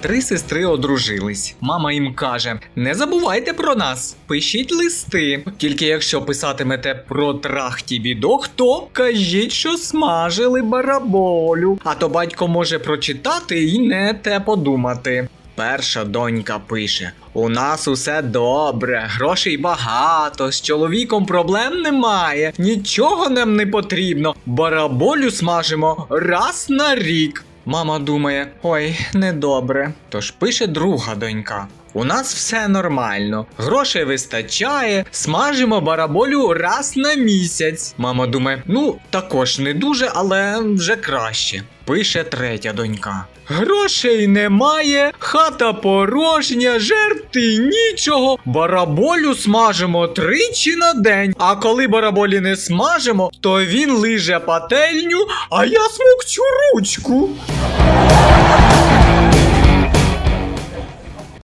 Три сестри одружились. Мама їм каже: не забувайте про нас, пишіть листи. Тільки якщо писатимете про трахті бідох, то кажіть, що смажили бараболю. А то батько може прочитати і не те подумати. Перша донька пише: У нас усе добре, грошей багато, з чоловіком проблем немає, нічого нам не потрібно. Бараболю смажимо раз на рік. Мама думає: ой, недобре. Тож пише друга донька. У нас все нормально, грошей вистачає, смажимо бараболю раз на місяць. Мама думає, ну також не дуже, але вже краще. Пише третя донька. Грошей немає, хата порожня, жерти нічого. Бараболю смажимо тричі на день. А коли бараболі не смажимо, то він лиже пательню, а я смокчу ручку.